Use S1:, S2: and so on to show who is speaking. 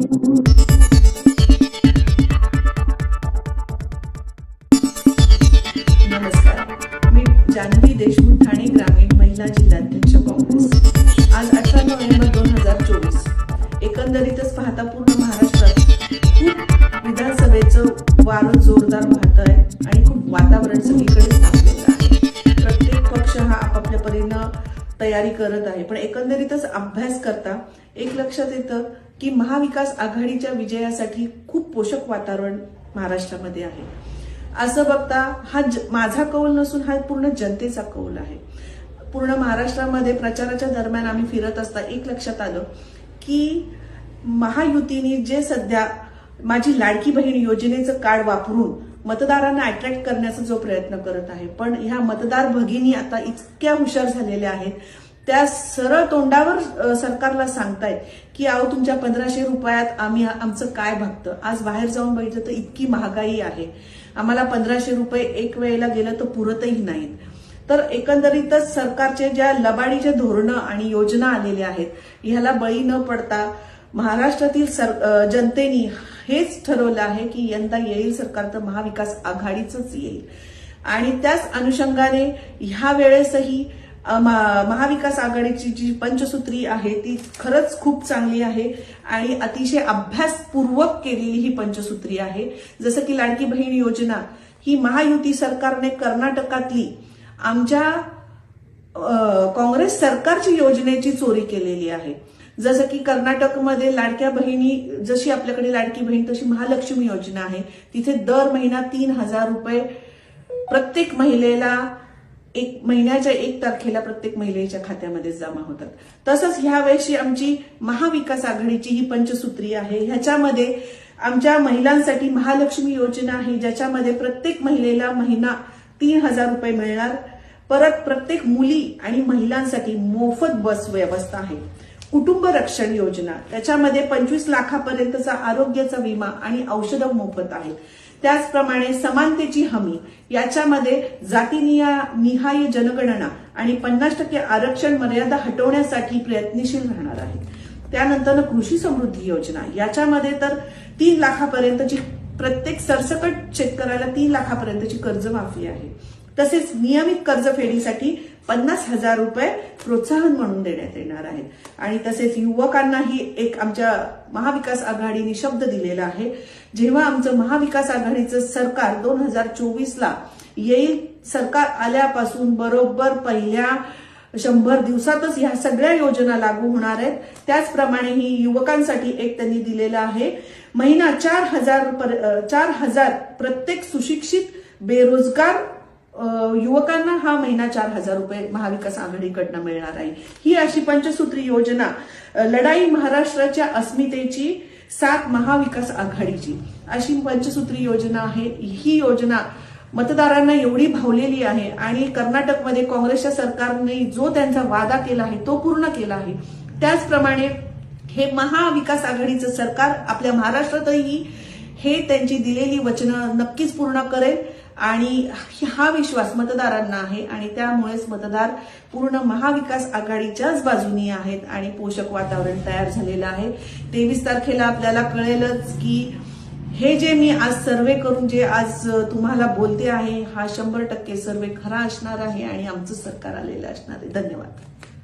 S1: नमस्कार. मी जानवी देशमुख ठाणे ग्रामीण महिला जिल्हाध्यक्ष काँग्रेस. आज अठरा नोव्हेंबर दोन हजार चोवीस. एकंदरीतच पाहता पूर्ण महाराष्ट्रात खूप विधानसभेचं वारं जोरदार वाहत आहे आणि खूप वातावरण सगळीकडे तापलेलं आहे. प्रत्येक पक्ष हा आपापल्या परीनं तयारी करत आहे. पण एकंदरीतच अभ्यास करता एक लक्षात येतं की महाविकास आघाडीच्या विजयासाठी खूप पोषक वातावरण महाराष्ट्रामध्ये आहे. असं बघता हा ज- माझा कौल नसून हा पूर्ण जनतेचा कौल आहे. पूर्ण महाराष्ट्रामध्ये प्रचाराच्या दरम्यान आम्ही फिरत असता एक लक्षात आलं की महायुतीने जे सध्या माझी लाडकी बहीण योजनेचं कार्ड वापरून मतदारांना अट्रॅक्ट करण्याचा जो प्रयत्न करत आहे. पण ह्या मतदार भगिनी आता इतक्या हुशार झालेल्या आहेत. त्या सरळ तोंडावर सरकारला सांगतायत की अहो तुमच्या पंधराशे रुपयात आम्ही आमचं काय भागतं? आज बाहेर जाऊन बघितलं तर इतकी महागाई आहे. आम्हाला पंधराशे रुपये एक वेळेला गेलं तर पुरतही नाहीत. तर एकंदरीतच सरकारचे ज्या लबाडीचे धोरणं आणि योजना आलेल्या आहेत ह्याला बळी न पडता महाराष्ट्रातील सर जनतेनी हेच ठरवलं आहे की यंदा येईल सरकार तर महाविकास आघाडीच येईल. आणि त्याच अनुषंगाने ह्या वेळेसही महाविकास आघाडीची जी पंचसूत्री आहे ती खरंच खूप चांगली आहे आणि अतिशय अभ्यासपूर्वक केलेली ही पंचसूत्री आहे. जसं की लाडकी बहीण योजना ही महायुती सरकारने कर्नाटकातली आमच्या काँग्रेस सरकारची योजनेची चोरी केलेली आहे. जसं की कर्नाटकमध्ये लाडक्या बहिणी जशी आपल्याकडे लाडकी बहीण तशी महालक्ष्मी योजना आहे. तिथे दर महिना तीन हजार रुपये प्रत्येक महिलेला एक महिन्याच्या एक तारखेला प्रत्येक महिलेच्या खात्यामध्ये जमा होतात. तसंच ह्या वेळेची आमची महाविकास आघाडीची ही पंचसूत्री आहे. ह्याच्यामध्ये आमच्या महिलांसाठी महालक्ष्मी योजना आहे ज्याच्यामध्ये प्रत्येक महिलेला महिना तीन हजार रुपये मिळणार. परत प्रत्येक मुली आणि महिलांसाठी मोफत बस व्यवस्था आहे. कुटुंब रक्षण योजना त्याच्यामध्ये पंचवीस लाखापर्यंतचा आरोग्याचा विमा आणि औषधं मोफत आहेत. त्याचप्रमाणे समानतेची हमी याच्यामध्ये जातीनिहाय निहाय जनगणना आणि पन्नास टक्के आरक्षण मर्यादा हटवण्यासाठी प्रयत्नशील राहणार आहे त्यानंतर कृषी समृद्धी योजना. याच्यामध्ये तर तीन लाखापर्यंतची प्रत्येक सरसकट शेतकऱ्याला तीन लाखापर्यंतची कर्जमाफी आहे. तसेच नियमित कर्जफेडीसाठी पन्नास हजार रुपये प्रोत्साहन म्हणून देण्यात येणार आहे. आणि तसेच युवकांनाही एक आमच्या महाविकास आघाडीने शब्द दिलेला आहे. जेव्हा आमचं महाविकास आघाडीचं सरकार दोन हजार चोवीसला येईल सरकार आल्यापासून बरोबर पहिल्या शंभर दिवसातच ह्या सगळ्या योजना लागू होणार आहेत. त्याचप्रमाणे ही युवकांसाठी एक त्यांनी दिलेलं आहे. महिना चार हजार पर- चार हजार प्रत्येक सुशिक्षित बेरोजगार युवकांना हा महिना चार हजार रुपये महाविकास आघाडीकडनं मिळणार आहे. ही अशी पंचसूत्री योजना लढाई महाराष्ट्राच्या अस्मितेची सात महाविकास आघाडीची. अशी पंचसूत्री योजना आहे. ही योजना मतदारांना एवढी भावलेली आहे आणि कर्नाटकमध्ये काँग्रेसच्या सरकारने जो त्यांचा वादा केला आहे तो पूर्ण केला आहे. त्याचप्रमाणे हे महाविकास आघाडीचं सरकार आपल्या महाराष्ट्रातही हे त्यांची दिलेली वचनं नक्कीच पूर्ण करेल. आणि हा विश्वास मतदारांना आहे आणि त्यामुळेच मतदार पूर्ण महाविकास आघाडीच्याच बाजूनी आहेत आणि पोषक वातावरण तयार झालेलं आहे. तेवीस तारखेला आपल्याला कळेलच की हे जे मी आज सर्वे करून जे आज तुम्हाला बोलते आहे हा शंभर टक्के सर्वे खरा असणार आहे आणि आमचं सरकार आलेलं असणार आहे. धन्यवाद.